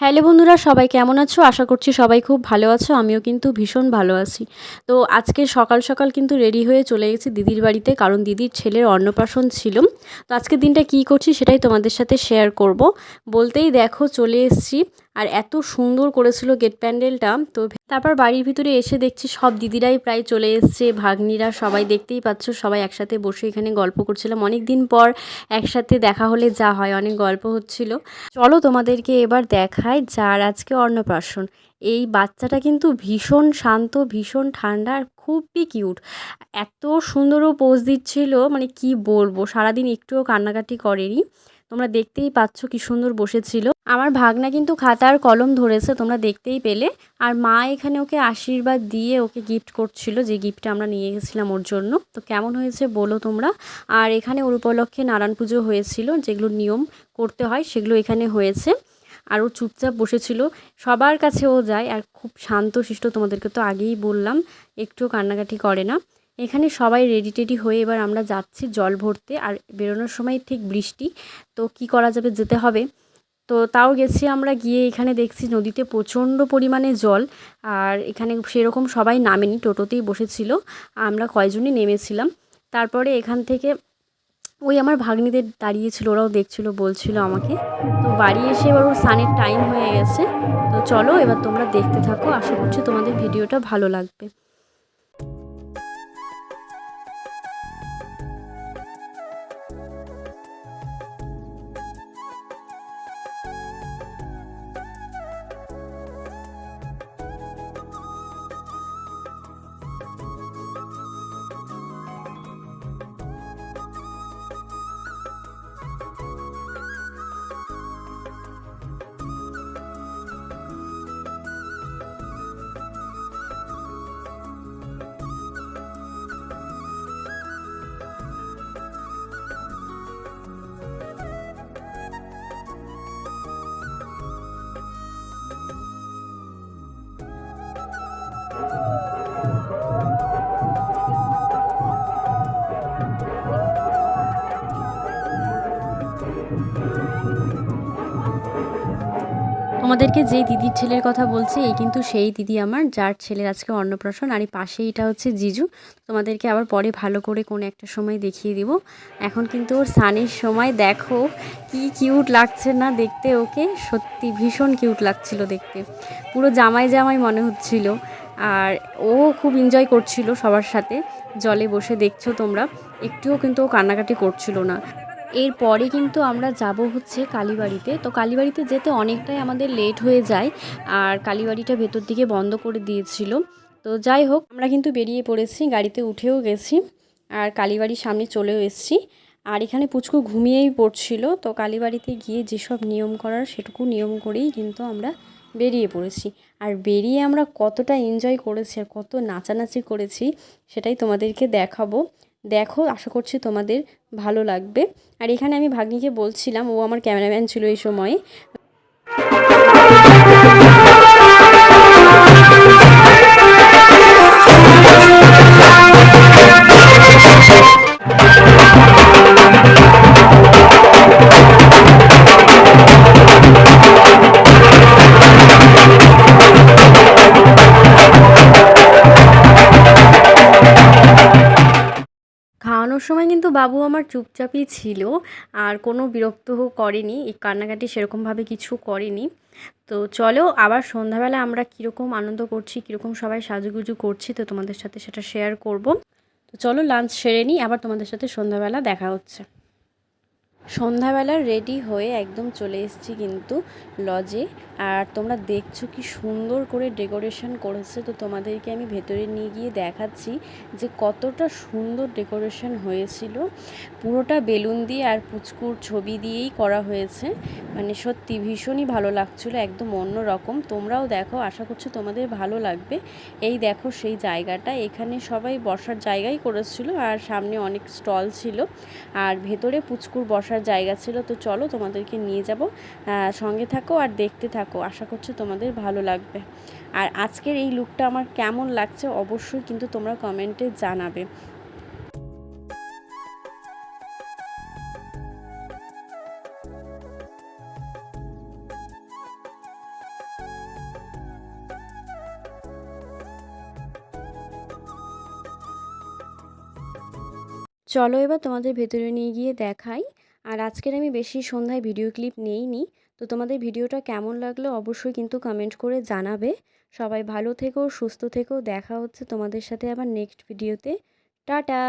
Hello বন্ধুরা, সবাই কেমন আছো? আশা করছি সবাই খুব ভালো আছো, আমিও কিন্তু ভীষণ ভালো আছি। তো আজকে সকাল সকাল কিন্তু রেডি হয়ে চলে গেছি দিদির বাড়িতে, কারণ দিদির ছেলের অন্নপ্রাশন ছিল। তো আজকে দিনটা কি করছি সেটাই তোমাদের সাথে শেয়ার করব। বলতেই দেখো, চলে এসেছি আর এত সুন্দর করেছিল গেট প্যান্ডেলটা তো তারপর বাড়ির ভিতরে এসে দেখছি সব দিদিরাই প্রায় চলে এসছে, ভাগ্নিরা সবাই দেখতেই পাচ্ছ, সবাই একসাথে বসে এখানে গল্প করছিলাম। অনেক দিন পর একসাথে দেখা হলে যা হয়, অনেক গল্প হচ্ছিল। চলো তোমাদেরকে এবার দেখায় যার আজকে অন্নপ্রাশন। এই বাচ্চাটা কিন্তু ভীষণ শান্ত, ভীষণ ঠান্ডা আর খুবই কিউট। এত সুন্দরও পোজ দিচ্ছিল মানে কি বলব, সারাদিন একটুও কান্নাকাটি করেনি। তোমরা দেখতেই পাচ্ছ কি সুন্দর বসেছিল। আমার ভাগনা কিন্তু খাতার কলম ধরেছে, তোমরা দেখতেই পেলে। আর মা এখানে ওকে আশীর্বাদ দিয়ে ওকে গিফট করছিল, যে গিফটটা আমরা নিয়ে গেছিলাম ওর জন্য। তো কেমন হয়েছে বলো তোমরা? আর এখানে ওর উপলক্ষে নারায়ণ পুজো হয়েছিল, যেগুলো নিয়ম করতে হয় সেগুলো এখানে হয়েছে। আর ও চুপচাপ বসেছিল, সবার কাছে ও যায়। আর খুব শান্ত শিষ্ট তোমাদেরকে তো আগেই বললাম, একটুও কান্নাকাটি করে না। এখানে সবাই রেডি টেডি হয়ে এবার আমরা যাচ্ছি জল ভরতে। আর বেরোনোর সময় ঠিক বৃষ্টি, তো কি করা যাবে যেতে হবে। তো তাও গেছি আমরা, গিয়ে এখানে দেখছি নদীতে প্রচণ্ড পরিমাণে জল। আর এখানে সেরকম সবাই নামেনি, টোটোতেই বসেছিল। আমরা কয়জনই নেমেছিলাম। তারপরে এখান থেকে ওই আমার ভাগ্নিদের দাঁড়িয়েছিল, ওরাও দেখছিল, বলছিল আমাকে। তো বাড়ি এসে এবার ওর সানের টাইম হয়ে গেছে। তো চলো এবার তোমরা দেখতে থাকো। আশা করছি তোমাদের ভিডিওটা ভালো লাগবে। তোমাদেরকে যে দিদির ছেলের কথা বলছি, এই কিন্তু সেই দিদি আমার, যার ছেলের আজকে অন্নপ্রাশন। আর এই পাশে এটা হচ্ছে জিজু। তোমাদেরকে আবার পরে ভালো করে কোনো একটা সময় দেখিয়ে দিব। এখন কিন্তু ওর সানের সময়, দেখো কি কিউট লাগছে না দেখতে ওকে। সত্যি ভীষণ কিউট লাগছিল দেখতে। পুরো জামাই জামাই মনে হচ্ছিল। আর ও খুব এনজয় করছিল সবার সাথে। জলে বসে দেখছ তোমরা। একটুও কিন্তু ও কান্নাকাটি করছিল না। এরপরে কিন্তু আমরা যাব হচ্ছে কালীবাড়িতে। তো কালীবাড়িতে যেতে অনেকটাই আমাদের লেট হয়ে যায় আর কালীবাড়িটা ভেতর দিকে বন্ধ করে দিয়েছিল। তো যাই হোক, আমরা কিন্তু বেরিয়ে পড়েছি, গাড়িতে উঠেও গেছি আর কালীবাড়ির সামনে চলেও এসেছি। আর এখানে পুচকু ঘুমিয়েই পড়ছিল, তো কালীবাড়িতে গিয়ে যেসব নিয়ম করার সেটুকু নিয়ম করেই কিন্তু আমরা বেরিয়ে পড়েছি। আর বেরিয়ে আমরা কতটা এনজয় করেছি আর কত নাচানাচি করেছি, সেটাই তোমাদেরকে দেখাবো। দেখো, আশা করছি তোমাদের ভালো লাগবে। আর এখানে আমি ভাগ্নিকে বলছিলাম, ও আমার ক্যামেরাম্যান ছিল এই সময়ে। বাবু আমার চুপচাপই ছিল আর কোনো বিরক্ত করেনি, এই কান্নাকাটি সেরকমভাবে কিছু করেনি। তো চলো আবার সন্ধ্যাবেলা আমরা কীরকম আনন্দ করছি, কীরকম সবাই সাজুগুজু করছি, তো তোমাদের সাথে সেটা শেয়ার করব। তো চলো লাঞ্চ সেরে নিই, আবার তোমাদের সাথে সন্ধ্যাবেলা দেখা হচ্ছে। সন্ধ্যাবেলা রেডি হয়ে একদম চলে এসেছি কিন্তু লজে আর তোমরা দেখছ কি সুন্দর করে ডেকোরেশন করেছে। তো তোমাদেরকে আমি ভেতরে নিয়ে গিয়ে দেখাচ্ছি যে কতটা সুন্দর ডেকোরেশন হয়েছিল। পুরোটা বেলুন দিয়ে আর পুচকুর ছবি দিয়েই করা হয়েছে। মানে সত্যি ভীষণই ভালো লাগছিল, একদম অন্য রকম তোমরাও দেখো, আশা করছ তোমাদের ভালো লাগবে। এই দেখো সেই জায়গাটা, এখানে সবাই বসার জায়গাই করেছিল। আর সামনে অনেক স্টল ছিল। আর ভেতরে পুচকুর বসার করার জায়গা ছিল, তো চলো তোমাদেরকে নিয়ে যাব সঙ্গে থাকো আর দেখতে থাকো। আশা করছি তোমাদের ভালো লাগবে। আর আজকের এই লুকটা আমার কেমন লাগছে অবশ্যই কিন্তু তোমরা কমেন্টে জানাবে। চলো এবার তোমাদের ভেতরে নিয়ে গিয়ে দেখাই। আর আজকের আমি বেশি সন্ধ্যায় ভিডিও ক্লিপ নেইনি, তো তোমাদের ভিডিওটা কেমন লাগল অবশ্যই কিন্তু কমেন্ট করে জানাবে। সবাই ভালো থেকো, সুস্থ থেকো, দেখা হচ্ছে তোমাদের সাথে আবার নেক্সট ভিডিওতে টাটা!